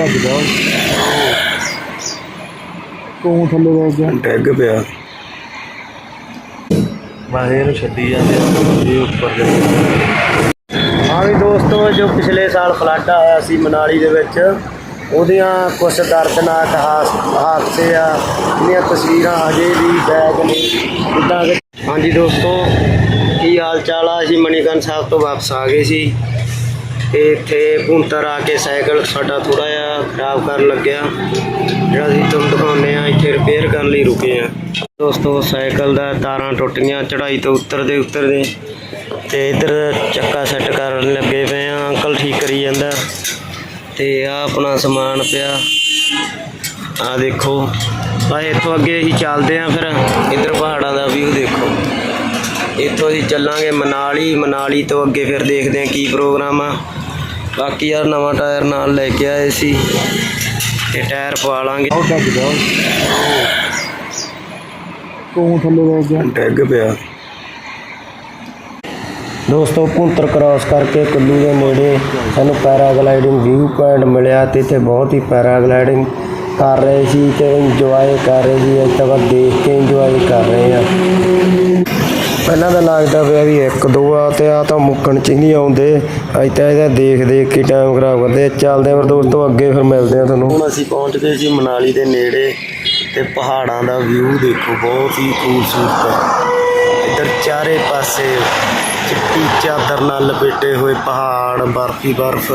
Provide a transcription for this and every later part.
ਡੱਗ ਗਿਆ। ਕੋਂ ਥੱਲੇ ਰਹਿ ਗਿਆ? ਡਿੱਗ ਪਿਆ। ਬਾਹਰ ਇਹਨੂੰ ਛੱਡੀ ਜਾਂਦੇ ਆ, ਇਹ ਉੱਪਰ ਦੇ ਹਾਂ ਵੀ ਦੋਸਤੋ ਜੋ ਪਿਛਲੇ ਸਾਲ ਫਲੱਡ ਆਇਆ ਸੀ ਮਨਾਲੀ ਦੇ ਵਿੱਚ ਉਹਦੀਆਂ ਕੁਝ ਦਰਦਨਾਕ ਹਾਸ- ਹਾਦਸੇ ਆ ਜਿਹੜੀਆਂ ਤਸਵੀਰਾਂ ਅਜੇ ਵੀ ਬੈਗ ਨੇ। ਜਿੱਦਾਂ ਹਾਂਜੀ ਦੋਸਤੋ ਕੀ ਹਾਲ ਚਾਲ ਆ? ਅਸੀਂ ਮਣੀਕਰਨ ਸਾਹਿਬ ਤੋਂ ਵਾਪਸ ਆ ਗਏ ਸੀ। ਤੇ ਇੱਥੇ ਭੁੰਤਰ ਆ ਕੇ ਸਾਈਕਲ ਸਾਡਾ ਥੋੜਾ ਜਿਹਾ ਖਰਾਬ ਕਰਨ ਲੱਗਿਆ। ਜਿਹੜਾ ਅਸੀਂ ਤੁਹਾਨੂੰ ਦਿਖਾਉਂਦੇ ਆ ਇੱਥੇ ਰਿਪੇਅਰ ਕਰਨ ਲਈ ਰੁਕੇ ਆ ਦੋਸਤੋ, ਸਾਈਕਲ ਦਾ ਤਾਰਾਂ ਟੁੱਟ ਗਈਆਂ ਚੜਾਈ ਤੋਂ ਉਤਰਦੇ ਉਤਰਦੇ ਤੇ ਇੱਧਰ ਚੱਕਾ ਸੈੱਟ ਕਰਨ ਲੱਗੇ ਪਏ ਆ ਅੰਕਲ ਠੀਕ ਕਰੀ ਜਾਂਦਾ। ਤੇ ਆ ਆਪਣਾ ਸਮਾਨ ਪਿਆ। ਆ ਦੇਖੋ। ਆ ਇੱਥੋਂ ਅੱਗੇ ਅਸੀਂ ਚੱਲਦੇ ਆ ਫਿਰ। ਇੱਧਰ ਪਹਾੜਾਂ ਦਾ ਵਿਊ ਦੇਖੋ। ਇੱਥੋਂ ਅਸੀਂ ਚੱਲਾਂਗੇ ਮਨਾਲੀ ਮਨਾਲੀ ਤੋਂ ਅੱਗੇ ਫਿਰ ਦੇਖਦੇ ਆ ਕੀ ਪ੍ਰੋਗਰਾਮ ਆ। ਬਾਕੀ ਯਾਰ ਨਵਾਂ ਟਾਇਰ ਨਾਲ ਲੈ ਕੇ ਆਏ ਸੀ ਤੇ ਟਾਇਰ ਪਵਾ ਲਾਂਗੇ। ਕੋਂ ਥੱਲੇ ਰਹਿ ਗਿਆ? ਡਿੱਗ ਪਿਆ। ਦੋਸਤੋ ਭੁੰਤਰ ਕ੍ਰਾਸ ਕਰਕੇ ਕੁੱਲੂ ਦੇ ਨੇੜੇ ਸਾਨੂੰ ਪੈਰਾਗਲਾਈਡਿੰਗ ਵਿਊ ਪੁਆਇੰਟ ਮਿਲਿਆ ਤੇ ਇੱਥੇ ਬਹੁਤ ਹੀ ਪੈਰਾਗਲਾਈਡਿੰਗ ਕਰ ਰਹੇ ਸੀ ਤੇ ਇੰਜੋਏ ਕਰ ਰਹੇ ਸੀ। ਅੱਜ ਤੱਕ ਦੇਖ ਕੇ ਇੰਜੋਏ ਕਰ ਰਹੇ ਆ। ਪਹਿਲਾਂ ਤਾਂ ਲੱਗਦਾ ਪਿਆ ਵੀ ਇੱਕ, ਦੋ ਆ ਤੇ ਆ ਤਾਂ ਮੁੱਕਣ ਚ ਹੀ ਨਹੀਂ ਆਉਂਦੇ। ਅੱਜ ਤਾਂ ਇਹਦਾ ਦੇਖ ਦੇਖ ਕੇ ਟਾਈਮ ਖਰਾਬ ਕਰਦੇ ਆ। ਚੱਲਦੇ ਆ ਫਿਰ ਦੋਸਤੋ, ਅੱਗੇ ਫਿਰ ਮਿਲਦੇ ਆ ਤੁਹਾਨੂੰ। ਹੁਣ ਅਸੀਂ ਪਹੁੰਚ ਗਏ ਸੀ ਮਨਾਲੀ ਦੇ ਨੇੜੇ ਤੇ ਪਹਾੜਾਂ ਦਾ ਵਿਊ ਦੇਖੋ, ਬਹੁਤ ਹੀ ਖੂਬਸੂਰਤ ਹੈ। ਇੱਧਰ ਚਾਰੇ ਪਾਸੇ ਚਿੱਟੀ ਚਾਦਰ ਨਾਲ ਲਪੇਟੇ ਹੋਏ ਪਹਾੜ, ਬਰਫੀ ਬਰਫ।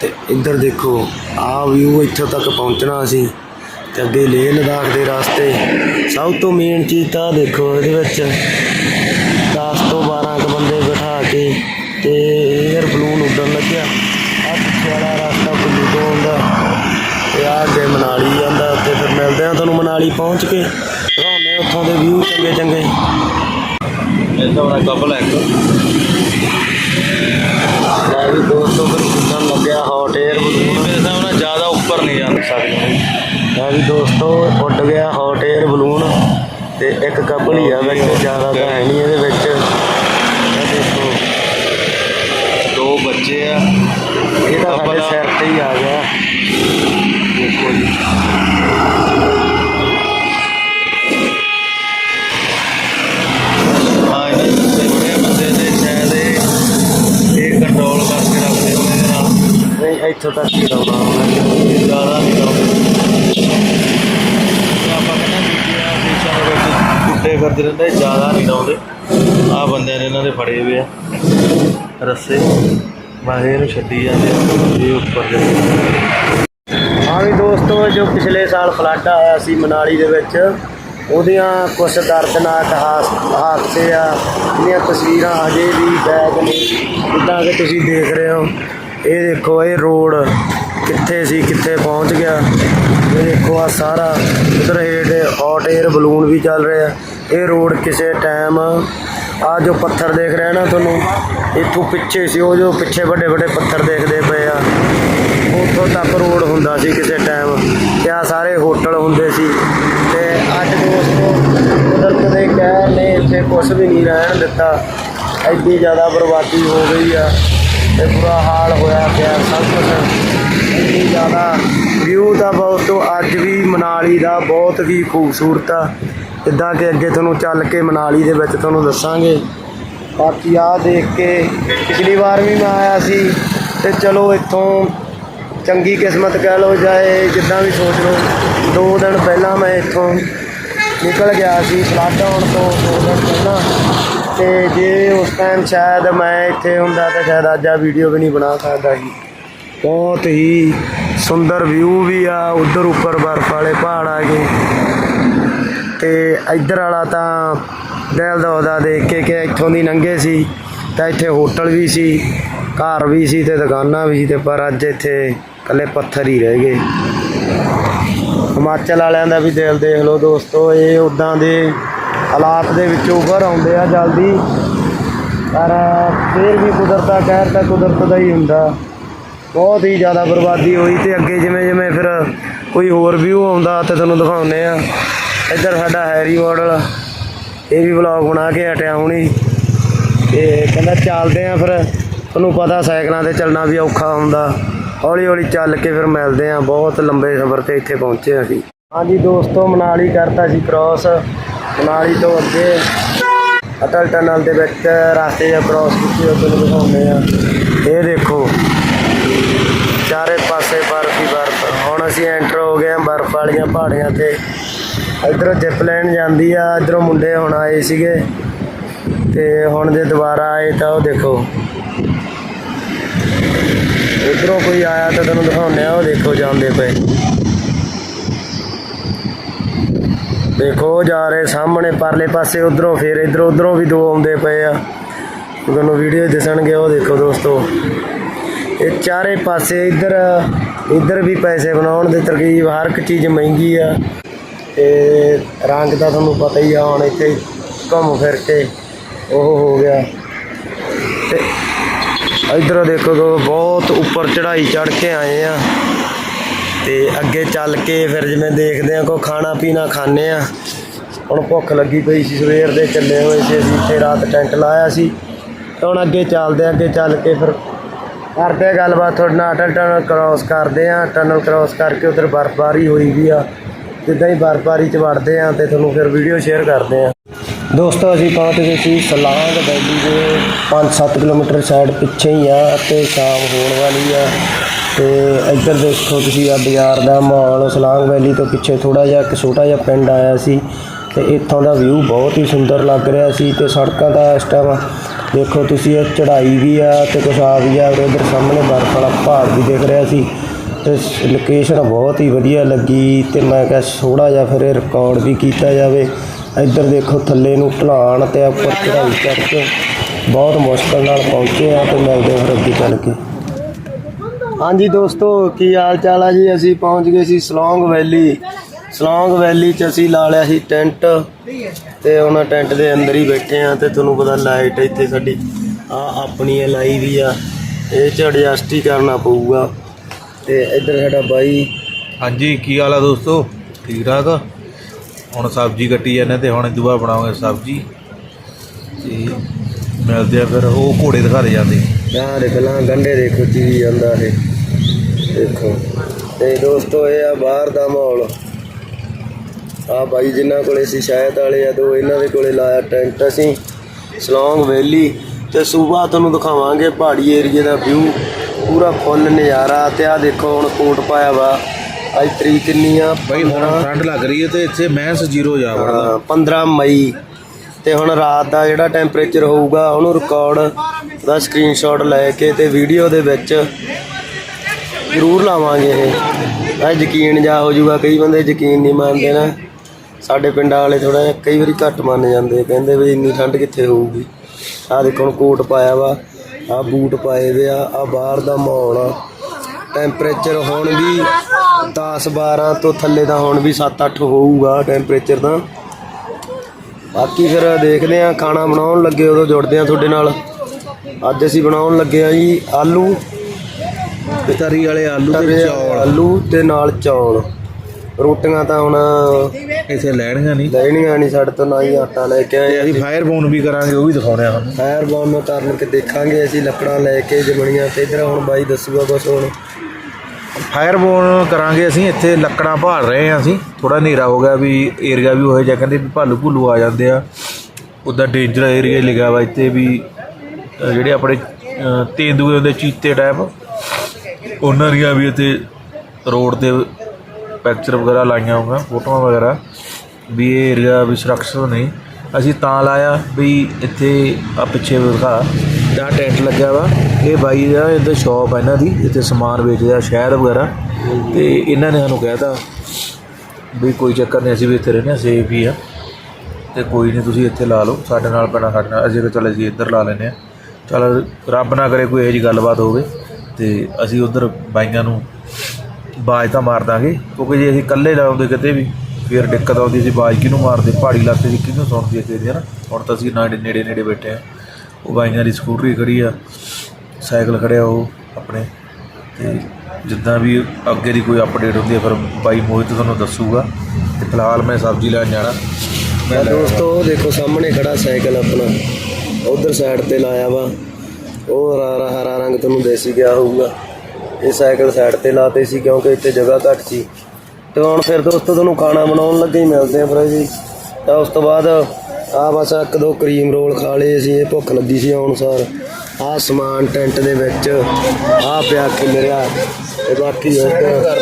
ਤੇ ਇੱਧਰ ਦੇਖੋ, ਆਹ ਵਿਊ ਇੱਥੋਂ ਤੱਕ ਪਹੁੰਚਣਾ ਸੀ ਤੇ ਅੱਗੇ ਲੇਹ ਲਦਾਖ ਦੇ ਰਸਤੇ। ਸਭ ਤੋਂ ਮੇਨ ਚੀਜ਼ ਤਾਂ ਦੇਖੋ ਇਹਦੇ ਵਿੱਚ 10 ਤੋਂ 12 ਕ ਬੰਦੇ ਬਿਠਾ ਕੇ ਤੇ 에ਅਰ ਬਲੂਨ ਉੱਡਣ ਲੱਗਿਆ। ਆ ਪਿੱਛੇ ਵਾਲਾ ਰਸਤਾ ਕੁੱਲੂ ਤੋਂ ਆਉਂਦਾ। ਤੇ ਆ ਅੱਗੇ ਮਨਾਲੀ ਜਾਂਦਾ ਤੇ ਫਿਰ ਮਿਲਦੇ ਆ ਤੁਹਾਨੂੰ ਮਨਾਲੀ ਪਹੁੰਚ ਕੇ। ਦਿਖਾਉਂਦੇ ਉੱਥੋਂ ਦੇ ਵਿਊ ਚੰਗੇ ਚੰਗੇ। ਇਹਦਾ ਬੜਾ ਕਪਲ ਹੈ ਲੈ ਵੀ ਦੋਸਤੋ ਫਿਰ ਉੱਡਣ ਲੱਗਿਆ ਹੌਟ ਜਾ ਸਕਦੇ ਲੈ ਵੀ ਦੋਸਤੋ ਉੱਡ ਗਿਆ ਹੌਟ 에ਅਰ ਬਲੂਨ ਤੇ ਇੱਕ ਕਪਲ ਹੀ ਆ ਵਿੱਚ ਜ਼ਿਆਦਾ ਤਾਂ ਹੈ ਨਹੀਂ ਇਹਦੇ ਵਿੱਚ। ਇਹ ਦੇਖੋ ਦੋ ਬੱਚੇ ਆ। ਇਹ ਤਾਂ ਸਾਡੇ ਆ। ਸਿਰ ਤੇ ਹੀ ਆ ਗਿਆ। ਦੇਖੋ ਜੀ। ਹਾਂ ਇਹਨਾਂ ਦੇ ਵਿੱਚ ਟੁੱਟੇ ਫਿਰਦੇ ਜ਼ਿਆਦਾ ਨਹੀਂ ਲਾਉਂਦੇ। ਆ ਬੰਦਿਆਂ ਨੇ ਇਹਨਾਂ ਦੇ ਫੜੇ ਹੋਏ ਆ। ਰੱਸੇ। ਬਾਹਰ ਇਹਨੂੰ ਛੱਡੀ ਜਾਂਦੇ ਇਹ ਉੱਪਰ ਦੇ। ਹਾਂ ਵੀ ਦੋਸਤੋ, ਜੋ ਪਿਛਲੇ ਸਾਲ ਫਲੱਡ ਆਇਆ ਸੀ ਮਨਾਲੀ ਦੇ ਵਿੱਚ, ਉਹਦੀਆਂ ਕੁਝ ਦਰਦਨਾਕ ਹਾਸ- ਹਾਦਸੇ ਆ, ਜਿਹੜੀਆਂ ਤਸਵੀਰਾਂ ਅਜੇ ਵੀ ਬੈਗ ਨੇ, ਜਿੱਦਾਂ ਕਿ ਤੁਸੀਂ ਦੇਖ ਰਹੇ ਹੋ। ਇਹ ਦੇਖੋ, ਇਹ ਰੋਡ ਕਿੱਥੇ ਸੀ, ਕਿੱਥੇ ਪਹੁੰਚ ਗਿਆ। ਇਹ ਦੇਖੋ ਆ ਸਾਰਾ ਉਧਰ ਹੇਠ ਹੌਟ 에ਅਰ ਬਲੂਨ ਵੀ ਚੱਲ ਰਿਹਾ। ਇਹ ਰੋਡ ਕਿਸੇ ਟਾਈਮ ਆ ਜੋ ਪੱਥਰ ਦੇਖ ਰਹੇ ਨਾ ਤੁਹਾਨੂੰ, ਇੱਥੋਂ ਪਿੱਛੇ ਸੀ, ਉਹ ਜੋ ਪਿੱਛੇ ਵੱਡੇ ਵੱਡੇ ਪੱਥਰ ਦੇਖਦੇ ਪਏ ਆ। ਉੱਥੋਂ ਤੱਕ ਰੋਡ ਹੁੰਦਾ ਸੀ ਕਿਸੇ ਟਾਈਮ ਤੇ ਆ ਸਾਰੇ ਹੋਟਲ ਹੁੰਦੇ ਸੀ। ਤੇ ਅੱਜ ਦੋਸਤੋ, ਕੁਦਰਤ ਦੇ ਕਹਿਰ ਨੇ ਇੱਥੇ ਕੁਝ ਵੀ ਨਹੀਂ ਰਹਿਣ ਦਿੱਤਾ। ਐਡੀ ਜ਼ਿਆਦਾ ਬਰਬਾਦੀ ਹੋ ਗਈ ਆ, ਤੇ ਬੁਰਾ ਹਾਲ ਹੋਇਆ ਪਿਆ ਸਭ ਕੁਝ ਇੰਨੀ ਜ਼ਿਆਦਾ ਦਾ ਬਹੁਤ ਅੱਜ ਵੀ ਮਨਾਲੀ ਦਾ ਬਹੁਤ ਹੀ ਖੂਬਸੂਰਤ ਆ। ਜਿੱਦਾਂ ਕਿ ਅੱਗੇ ਤੁਹਾਨੂੰ ਚੱਲ ਕੇ ਮਨਾਲੀ ਦੇ ਵਿੱਚ ਤੁਹਾਨੂੰ ਦੱਸਾਂਗੇ। ਬਾਕੀ ਆ ਦੇਖ ਕੇ ਪਿਛਲੀ ਵਾਰ ਵੀ ਮੈਂ ਆਇਆ ਸੀ ਤੇ ਚਲੋ ਇੱਥੋਂ ਚੰਗੀ ਕਿਸਮਤ ਕਹਿ ਲਓ ਜਾਏ, ਜਿੱਦਾਂ ਵੀ ਸੋਚ ਲਓ। ਦੋ ਦਿਨ ਪਹਿਲਾਂ ਮੈਂ ਇੱਥੋਂ ਨਿਕਲ ਗਿਆ ਸੀ ਫਲੱਡ ਆਉਣ ਤੋਂ ਦੋ ਦਿਨ ਪਹਿਲਾਂ। ਤੇ ਜੇ ਉਸ ਟਾਈਮ ਸ਼ਾਇਦ ਮੈਂ ਇੱਥੇ ਹੁੰਦਾ ਤਾਂ ਸ਼ਾਇਦ ਅੱਜ ਆ ਵੀਡੀਓ ਵੀ ਨਹੀਂ ਬਣਾ ਸਕਦਾ ਸੀ। ਬਹੁਤ ਹੀ ਸੁੰਦਰ ਵਿਊ ਵੀ ਆ, ਉਧਰ ਉੱਪਰ ਬਰਫ਼ ਵਾਲੇ ਪਹਾੜ ਆ ਗਏ ਤੇ ਇੱਧਰ ਵਾਲਾ ਤਾਂ ਦਿਲ ਦੌਦਾ ਦੇਖ ਕੇ ਕਿ ਇੱਥੋਂ ਦੀ ਲੰਘੇ ਸੀ, ਤਾਂ ਇੱਥੇ ਹੋਟਲ ਵੀ ਸੀ, ਘਰ ਵੀ ਸੀ ਤੇ ਦੁਕਾਨਾਂ ਵੀ ਸੀ ਤੇ ਪਰ ਅੱਜ ਇੱਥੇ ਇਕੱਲੇ ਪੱਥਰ ਹੀ ਰਹਿ ਗਏ। ਹਿਮਾਚਲ ਵਾਲਿਆਂ ਦਾ ਵੀ ਦਿਲ ਦੇਖ ਲਓ ਦੋਸਤੋ, ਇਹ ਉਦਾਂ ਦੇ ਹਾਲਾਤ ਦੇ ਵਿੱਚੋਂ ਉੱਭਰ ਆਉਂਦੇ ਆ ਜਲਦੀ। ਪਰ ਫੇਰ ਵੀ ਕੁਦਰਤ ਦਾ ਕਹਿਰ ਤਾਂ ਕੁਦਰਤ ਦਾ ਹੀ ਹੁੰਦਾ। ਬਹੁਤ ਹੀ ਜ਼ਿਆਦਾ ਬਰਬਾਦੀ ਹੋਈ ਤੇ ਅੱਗੇ ਜਿਵੇਂ ਜਿਵੇਂ ਫਿਰ ਕੋਈ ਹੋਰ ਵਿਊ ਆਉਂਦਾ ਤੇ ਤੁਹਾਨੂੰ ਦਿਖਾਉਂਦੇ ਆ। ਇੱਧਰ ਸਾਡਾ ਹੈਰੀ ਮਾਡਲ ਇਹ ਵੀ ਵਲੌਗ ਬਣਾ ਕੇ ਹਟਿਆ ਹੁਣੀ। ਤੇ ਕਹਿੰਦਾ ਚੱਲਦੇ ਆ ਫਿਰ, ਤੁਹਾਨੂੰ ਪਤਾ ਸਾਈਕਲਾਂ ਤੇ ਚੱਲਣਾ ਵੀ ਔਖਾ ਹੁੰਦਾ। ਹੌਲੀ ਹੌਲੀ ਚੱਲ ਕੇ ਫਿਰ ਮਿਲਦੇ ਆ, ਬਹੁਤ ਲੰਬੇ ਸਫ਼ਰ ਤੇ ਇੱਥੇ ਪਹੁੰਚੇ ਅਸੀਂ। ਹਾਂਜੀ ਦੋਸਤੋ, ਮਨਾਲੀ ਕਰਤਾ ਸੀ ਕ੍ਰਾਸ ਮਨਾਲੀ ਤੋਂ ਅੱਗੇ ਅਟਲ ਟਨਲ ਦੇ ਵਿੱਚ ਰਸਤੇ ਜਾਂ ਕ੍ਰਾਸ ਕੀਤੇ ਉਹ ਤੁਹਾਨੂੰ ਦਿਖਾਉਂਦੇ ਆ। ਇਹ ਦੇਖੋ। ਚਾਰੇ ਪਾਸੇ ਬਰਫ ਹੀ ਬਰਫ। ਹੁਣ ਅਸੀਂ ਐਂਟਰ ਹੋ ਗਏ ਆ ਬਰਫ ਵਾਲੀਆਂ ਪਹਾੜੀਆਂ ਤੇ। ਇਧਰੋਂ ਜਿਪ ਲਾਈਨ ਜਾਂਦੀ ਆ, ਇਧਰੋਂ ਮੁੰਡੇ ਹੁਣ ਆਏ ਸੀਗੇ। ਤੇ ਹੁਣ ਜੇ ਦੁਬਾਰਾ ਆਏ ਤਾਂ ਉਹ ਦੇਖੋ। ਇਧਰੋਂ ਕੋਈ ਆਇਆ ਤਾਂ ਤੁਹਾਨੂੰ ਦਿਖਾਉਂਦੇ ਆ ਉਹ ਦੇਖੋ ਜਾਂਦੇ ਪਏ। ਦੇਖੋ ਉਹ ਜਾ ਰਹੇ ਸਾਹਮਣੇ, ਪਰਲੇ ਪਾਸੇ ਉਧਰੋਂ, ਫਿਰ ਇਧਰੋਂ, ਉਧਰੋਂ ਵੀ ਦੋ ਆਉਂਦੇ ਪਏ ਆ। ਤੁਹਾਨੂੰ ਵੀਡੀਓ ਦਿਸਣਗੇ, ਉਹ ਦੇਖੋ ਦੋਸਤੋ। ਇਹ ਚਾਰੇ ਪਾਸੇ ਇੱਧਰ ਇੱਧਰ ਵੀ ਪੈਸੇ ਬਣਾਉਣ ਦੀ ਤਰਕੀਬ, ਹਰ ਇੱਕ ਚੀਜ਼ ਮਹਿੰਗੀ ਆ। ਤੇ ਰੰਗ ਦਾ ਤੁਹਾਨੂੰ ਪਤਾ ਹੀ ਆ, ਹੁਣ ਇੱਥੇ ਘੁੰਮ ਫਿਰ ਕੇ ਉਹ ਹੋ ਗਿਆ। ਤੇ ਇੱਧਰ ਦੇਖੋ ਦੋ ਬਹੁਤ ਉੱਪਰ ਚੜ੍ਹਾਈ ਚੜ੍ਹ ਕੇ ਆਏ ਆ। ਤੇ ਅੱਗੇ ਚੱਲ ਕੇ ਫਿਰ ਜਿਵੇਂ ਦੇਖਦੇ ਆ ਕੋ ਖਾਣਾ ਪੀਣਾ ਖਾਣੇ ਆ। ਹੁਣ ਭੁੱਖ ਲੱਗੀ ਪਈ ਸੀ, ਸਵੇਰ ਦੇ ਚੱਲੇ ਹੋਏ ਸੀ ਅਸੀਂ, ਇੱਥੇ ਰਾਤ ਟੈਂਟ ਲਾਇਆ ਸੀ। ਤੇ ਹੁਣ ਅੱਗੇ ਚੱਲਦੇ ਆ, ਅੱਗੇ ਚੱਲ ਕੇ ਫਿਰ ਕਰਦੇ ਆ ਗੱਲਬਾਤ ਤੁਹਾਡੇ ਨਾਲ। ਅਟਲ ਟਨਲ ਕ੍ਰਾਸ ਕਰਦੇ ਆ ਟਨਲ ਕ੍ਰਾਸ ਕਰਕੇ ਉਧਰ ਬਰਫਬਾਰੀ ਹੋਈ ਵੀ ਆ। ਜਿੱਦਾਂ ਹੀ ਬਰਫਬਾਰੀ ਚ ਵੜਦੇ ਆ ਤੇ ਤੁਹਾਨੂੰ ਫਿਰ ਵੀਡੀਓ ਸ਼ੇਅਰ ਕਰਦੇ ਆ ਦੋਸਤੋ, ਅਸੀਂ ਪਹੁੰਚ ਗਏ ਸੀ ਸਲਾਂਗ ਵੈਲੀ ਦੇ 5-7 ਕਿਲੋਮੀਟਰ ਸਾਈਡ ਪਿੱਛੇ ਹੀ ਆ ਅਤੇ ਸ਼ਾਮ ਹੋਣ ਵਾਲੀ ਆ। ਤੇ ਇੱਧਰ ਦੇਖੋ ਤੁਸੀਂ ਆ ਬਾਜ਼ਾਰ ਦਾ ਮਾਹੌਲ। ਸਲਾਂਗ ਵੈਲੀ ਤੋਂ ਪਿੱਛੇ ਥੋੜਾ ਜਿਹਾ ਇੱਕ ਛੋਟਾ ਜਿਹਾ ਪਿੰਡ ਆਇਆ ਸੀ ਤੇ ਇੱਥੋਂ ਦਾ ਵਿਊ ਬਹੁਤ ਹੀ ਸੁੰਦਰ ਲੱਗ ਰਿਹਾ ਸੀ ਤੇ ਸੜਕਾਂ ਦਾ ਇਸ ਟਾਈਮ ਦੇਖੋ ਤੁਸੀਂ ਇਹ ਚੜ੍ਹਾਈ ਵੀ ਆ ਤੇ ਕੁਛ ਆ ਵੀ ਆ ਔਰ ਇੱਧਰ ਸਾਹਮਣੇ ਬਰਫ਼ ਵਾਲਾ ਪਹਾੜ ਵੀ ਦਿਖ ਰਿਹਾ ਸੀ। ਤੇ ਲੋਕੇਸ਼ਨ ਬਹੁਤ ਹੀ ਵਧੀਆ ਲੱਗੀ ਤੇ ਮੈਂ ਕਿਹਾ ਥੋੜਾ ਜਿਹਾ ਫਿਰ ਇਹ ਰਿਕਾਰਡ ਵੀ ਕੀਤਾ ਜਾਵੇ। ਇੱਧਰ ਦੇਖੋ ਥੱਲੇ ਨੂੰ ਢਲਾਣ ਤੇ ਉੱਪਰ ਚੜ੍ਹਾਈ ਚੜ੍ਹ ਕੇ ਬਹੁਤ ਮੁਸ਼ਕਲ ਨਾਲ ਪਹੁੰਚੇ ਆ ਤੇ ਮਿਲਦੇ ਫਿਰ ਅੱਗੇ ਚੱਲ ਕੇ। ਹਾਂਜੀ ਦੋਸਤੋ, ਕੀ ਹਾਲ ਚਾਲ ਆ ਜੀ? ਅਸੀਂ ਪਹੁੰਚ ਗਏ ਸੀ ਸਲੌਂਗ ਵੈਲੀ। ਸਲੌਂਗ ਵੈਲੀ ਚ ਅਸੀਂ ਲਾ ਲਿਆ ਸੀ ਟੈਂਟ। ਤੇ ਉਹਨਾਂ ਟੈਂਟ ਦੇ ਅੰਦਰ ਹੀ ਬੈਠੇ ਆ ਤੇ ਤੁਹਾਨੂੰ ਪਤਾ ਲਾਈਟ ਇੱਥੇ ਸਾਡੀ ਆ ਆਪਣੀ ਇਹ ਲਾਈ ਵੀ ਆ। ਇਹ ਚ ਐਡਜਸਟ ਹੀ ਕਰਨਾ ਪਊਗਾ। ਤੇ ਇੱਧਰ ਸਾਡਾ ਬਾਈ। ਹਾਂਜੀ ਕੀ ਹਾਲ ਆ ਦੋਸਤੋ? ਠੀਕ ਠਾਕ? ਹੁਣ ਸਬਜ਼ੀ ਕੱਟੀ ਜਾਂਦੇ ਤੇ ਹੁਣ ਦੁਆ ਬਣਾਵਾਂਗੇ ਸਬਜ਼ੀ। ਤੇ ਮਿਲਦੇ ਆ ਫਿਰ ਉਹ ਘੋੜੇ ਦਿਖਾ ਦੇ ਜਾਂਦੇ। ਆਹ ਦੇਖ ਲਾਂ ਗੰਡੇ ਦੇਖੋ ਚੀਰੀ ਜਾਂਦਾ ਇਹ। ਦੇਖੋ। ਤੇ ਦੋਸਤੋ ਇਹ ਆ ਬਾਹਰ ਦਾ ਮਾਹੌਲ। ਆ ਬਾਈ ਜਿਨ੍ਹਾਂ ਕੋਲੇ ਸੀ ਸ਼ਾਇਦ ਵਾਲੇ ਆ ਦੋ ਇਹਨਾਂ ਦੇ ਕੋਲੇ ਲਾਇਆ ਟੈਂਟ ਅਸੀਂ। ਸਲੌਂਗ ਵੈਲੀ ਤੇ ਸੂਬਾ ਤੁਹਾਨੂੰ ਦਿਖਾਵਾਂਗੇ ਪਹਾੜੀ ਏਰੀਏ ਦਾ ਵਿਊ ਪੂਰਾ ਫੁੱਲ ਨਜ਼ਾਰਾ ਤੇ ਆ ਦੇਖੋ ਹੁਣ ਕੋਟ ਪਾਇਆ ਵਾ। ਅੱਜ ਤਰੀਕ ਕਿੰਨੀ ਆ? ਬਈ ਹੁਣ ਠੰਡ ਲੱਗ ਰਹੀ ਹੈ ਤੇ ਇੱਥੇ ਮੈਂਸ ਜ਼ੀਰੋ ਜਾ ਵੜਦਾ। ਹਾਂ, 15 ਮਈ। ਤੇ ਹੁਣ ਰਾਤ ਦਾ ਜਿਹੜਾ ਟੈਂਪਰੇਚਰ ਹੋਊਗਾ ਉਹਨੂੰ ਰਿਕਾਰਡ ਦਾ ਸਕਰੀਨਸ਼ਾਟ ਲੈ ਕੇ ਤੇ ਵੀਡੀਓ ਦੇ ਵਿੱਚ ਜ਼ਰੂਰ ਲਾਵਾਂਗੇ ਇਹ। ਆ ਯਕੀਨ ਜਾ ਹੋ ਜਾਊਗਾ ਕਈ ਬੰਦੇ ਯਕੀਨ ਨਹੀਂ ਮੰਨਦੇ ਨਾ। ਸਾਡੇ ਪਿੰਡਾਂ ਵਾਲੇ ਥੋੜਾ ਜਿਹਾ ਕਈ ਵਾਰੀ ਘੱਟ ਮੰਨ ਜਾਂਦੇ ਕਹਿੰਦੇ ਵੀ ਇੰਨੀ ਠੰਡ ਕਿੱਥੇ ਹੋਊਗੀ? ਆ ਦੇਖੋ ਹੁਣ ਕੋਟ ਪਾਇਆ ਵਾ ਆ ਬੂਟ ਪਾਏ ਵੇ ਆ ਆ ਬਾਹਰ ਦਾ ਮਾਹੌਲ ਆ। ਟੈਂਪਰੇਚਰ ਹੁਣ ਵੀ 10 12 ਤੋਂ ਥੱਲੇ ਦਾ ਹੁਣ ਵੀ 7 8 ਹੋਊਗਾ ਟੈਂਪਰੇਚਰ ਤਾਂ। ਬਾਕੀ ਫਿਰ ਦੇਖਦੇ ਆ ਖਾਣਾ ਬਣਾਉਣ ਲੱਗੇ ਉਦੋਂ ਜੁੜਦੇ ਆ ਤੁਹਾਡੇ ਨਾਲ। ਅੱਜ ਅਸੀਂ ਬਣਾਉਣ ਲੱਗੇ ਆ ਜੀ ਆਲੂ ਤੇ ਤਰੀ ਵਾਲੇ ਆਲੂ ਤੇ ਆਲੂ ਤੇ ਨਾਲ ਚੌਲ। ਰੋਟੀਆਂ ਤਾਂ ਹੁਣ ਇੱਥੇ ਲੈਣੀਆਂ ਨਹੀਂ। ਲੈਣੀਆਂ ਨਹੀਂ ਸਾਡੇ ਤੋਂ ਨਾ ਹੀ ਆਟਾ ਲੈ ਕੇ ਆਏ ਤੇ ਅਸੀਂ ਫਾਇਰ ਬੋਨ ਵੀ ਕਰਾਂਗੇ ਉਹ ਵੀ ਦਿਖਾਉਣੇ ਆ ਫਾਇਰ ਬੋਮ ਉਤਾਰਨ ਕੇ ਦੇਖਾਂਗੇ ਅਸੀਂ ਲੱਕੜਾਂ ਲੈ ਕੇ ਜਮਣੀਆਂ ਤੇ ਇਧਰ ਹੁਣ ਬਾਈ ਦੱਸੂਗਾ ਕੁਛ ਹੁਣ। ਫਾਇਰ ਬੋਨ ਕਰਾਂਗੇ ਅਸੀਂ ਇੱਥੇ ਲੱਕੜਾਂ ਭਾਲ ਰਹੇ ਹਾਂ ਅਸੀਂ। ਥੋੜਾ ਹਨੇਰਾ ਹੋ ਗਿਆ ਵੀ ਏਰੀਆ ਵੀ ਹੋਏ ਜਾਂ ਕਹਿੰਦੇ ਵੀ ਭਾਲੂ ਭੁੱਲੂ ਆ ਜਾਂਦੇ ਆ। ਉੱਦਾਂ ਡੇਂਜਰ ਏਰੀਆ ਲਿਖਿਆ ਵਾ ਇੱਥੇ ਵੀ ਜਿਹੜੇ ਆਪਣੇ ਤੇਂਦੂਏ ਹੁੰਦੇ ਚੀਤੇ ਟਾਈਪ ਉਹਨਾਂ ਦੀਆਂ ਵੀ ਇੱਥੇ ਰੋਡ ਤੇ ਪੈਕਚਰ ਵਗੈਰਾ ਲਾਈਆਂ ਹੋਈਆਂ, ਫੋਟੋਆਂ ਵਗੈਰਾ। ਵੀ ਇਹ ਏਰੀਆ ਵੀ ਸੁਰੱਖਿਅਤ ਨਹੀਂ। ਅਸੀਂ ਤਾਂ ਲਾਇਆ ਵੀ ਇੱਥੇ ਆ ਪਿੱਛੇ ਵਿਖਾ ਦਾ ਟੈਂਟ ਲੱਗਿਆ ਵਾ, ਇਹ ਬਾਈ ਦਾ ਇੱਧਰ ਸ਼ਾਪ ਆ ਇਹਨਾਂ ਦੀ, ਇੱਥੇ ਸਮਾਨ ਵੇਚਦਾ, ਸ਼ਹਿਰ ਵਗੈਰਾ। ਤੇ ਇਹਨਾਂ ਨੇ ਸਾਨੂੰ ਕਹਿਤਾ ਵੀ ਕੋਈ ਚੱਕਰ ਨਹੀਂ, ਅਸੀਂ ਵੀ ਇੱਥੇ ਰਹਿੰਦੇ ਹਾਂ ਸੇਫ ਹੀ ਆ। ਤੇ ਕੋਈ ਨਹੀਂ, ਤੁਸੀਂ ਇੱਥੇ ਲਾ ਲਓ, ਸਾਡੇ ਨਾਲ ਪੈਣਾ, ਸਾਡੇ ਨਾਲ ਅਜੇ ਕਿ ਚੱਲ ਅਸੀਂ ਇੱਧਰ ਲਾ ਲੈਂਦੇ ਆ ਚੱਲ ਰੱਬ ਨਾ ਕਰੇ ਕੋਈ ਇਹੋ ਜਿਹੀ ਗੱਲਬਾਤ ਹੋਵੇ ਤੇ ਅਸੀਂ ਉਧਰ ਬਾਈਆਂ ਨੂੰ ਬਾਜ ਤਾਂ ਮਾਰ ਦਾਂਗੇ ਕਿਉਂਕਿ ਜੇ ਅਸੀਂ ਇਕੱਲੇ ਲਾਉਂਦੇ ਕਿਤੇ ਵੀ ਫਿਰ ਦਿੱਕਤ ਆਉਂਦੀ ਸੀ ਬਾਜ ਕਿਹਨੂੰ ਮਾਰਦੇ? ਪਹਾੜੀ ਇਲਾਕੇ 'ਚ ਕਿਹਨੂੰ ਸੁਣਦੀ ਹੈ ਤੇਰੀ ਹੈ ਨਾ? ਹੁਣ ਤਾਂ ਅਸੀਂ ਨਾੜੇ ਨੇੜੇ ਨੇੜੇ ਬੈਠੇ ਆ ਉਹ ਬਾਈਆਂ ਦੀ ਸਕੂਟਰੀ ਖੜੀ ਆ ਸਾਈਕਲ ਖੜਿਆ ਉਹ ਆਪਣੇ ਤੇ ਜਿੱਦਾਂ ਵੀ ਅੱਗੇ ਦੀ ਕੋਈ ਅਪਡੇਟ ਹੁੰਦੀ ਹੈ ਫਿਰ ਬਾਈ ਮੋਹਿਤ ਤੁਹਾਨੂੰ ਦੱਸੂਗਾ। ਤੇ ਫਿਲਹਾਲ ਮੈਂ ਸਬਜ਼ੀ ਲੈਣ ਜਾਣਾ। ਮੈਂ ਦੋਸਤੋ ਦੇਖੋ ਸਾਹਮਣੇ ਖੜਾ ਸਾਈਕਲ ਆਪਣਾ। ਉਧਰ ਸਾਈਡ ਤੇ ਲਾਇਆ ਵਾ। ਉਹ ਹਰਾ ਹਰਾ ਰੰਗ ਤੁਹਾਨੂੰ ਦੇਸੀ ਗਿਆ ਹੋਊਗਾ। ਇਹ ਸਾਈਕਲ ਸਾਈਡ ਤੇ ਲਾਤੇ ਸੀ ਕਿਉਂਕਿ ਇੱਥੇ ਜਗ੍ਹਾ ਘੱਟ ਸੀ। ਤੇ ਹੁਣ ਫਿਰ ਦੋਸਤੋ ਤੁਹਾਨੂੰ ਖਾਣਾ ਬਣਾਉਣ ਲੱਗੇ ਹੀ ਮਿਲਦੇ ਆ ਫਿਰ ਜੀ। ਤਾਂ ਉਸ ਤੋਂ ਬਾਅਦ ਆ ਬਸ ਇੱਕ ਦੋ ਕਰੀਮ ਰੋਲ ਖਾ ਲਏ ਸੀ ਇਹ ਭੁੱਖ ਲੱਗੀ ਸੀ ਆਉਣ ਸਾਰ। ਆ ਸਮਾਨ ਟੈਂਟ ਦੇ ਵਿੱਚ ਆ ਪਿਆ ਖਿਲਰਿਆ ਤੇ ਬਾਕੀ ਉੱਧਰ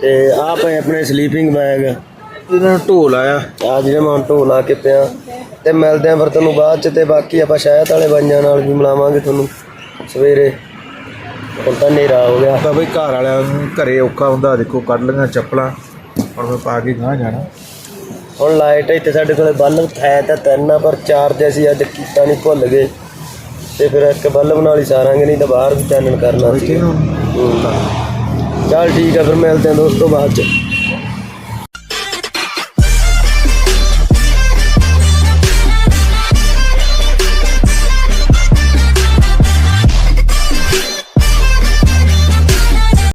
ਤੇ ਆ? ਪਏ ਆਪਣੇ ਸਲੀਪਿੰਗ ਬੈਗ ਇਹਨਾਂ ਨੂੰ ਢੋਲ ਆਇਆ। ਆ ਜਿਹੜੇ ਮੈਂ ਹੁਣ ਢੋ ਲਾ ਕੇ ਪਿਆ। ਤੇ ਮਿਲਦੇ ਆ ਫਿਰ ਤੁਹਾਨੂੰ ਬਾਅਦ ਚ ਤੇ ਬਾਕੀ ਆਪਾਂ ਸ਼ਾਇਦ ਵਾਲੇ ਬਾਈਆਂ ਨਾਲ ਵੀ ਮਿਲਾਵਾਂਗੇ ਤੁਹਾਨੂੰ ਸਵੇਰੇ। ਹੁਣ ਤਾਂ ਹਨੇਰਾ ਹੋ ਗਿਆ। ਤਾਂ ਬਈ ਘਰ ਵਾਲਿਆਂ ਨੂੰ ਘਰੇ ਔਖਾ ਹੁੰਦਾ ਦੇਖੋ ਕੱਢ ਲਈਆਂ ਚੱਪਲਾਂ ਹੁਣ ਮੈਂ ਪਾ ਕੇ ਗਾਂ ਜਾਣਾ। ਹੁਣ ਲਾਈਟ ਇੱਥੇ ਸਾਡੇ ਕੋਲੇ ਬਲਬ ਹੈ ਤਾਂ ਤਿੰਨ ਆ ਪਰ ਚਾਰਜ ਅਸੀਂ ਅੱਜ ਕੀਤਾ ਨਹੀਂ ਭੁੱਲ ਗਏ। ਤੇ ਫਿਰ ਇੱਕ ਬਲਬ ਨਾਲ ਹੀ ਸਾਰਾਂਗੇ ਨਹੀਂ ਤਾਂ ਬਾਹਰ ਵੀ ਚਾਨਣ ਕਰਨਾ ਸੀ। ਚੱਲ ਠੀਕ ਆ ਫਿਰ ਮਿਲਦੇ ਆ ਦੋਸਤੋ ਬਾਅਦ ਚ।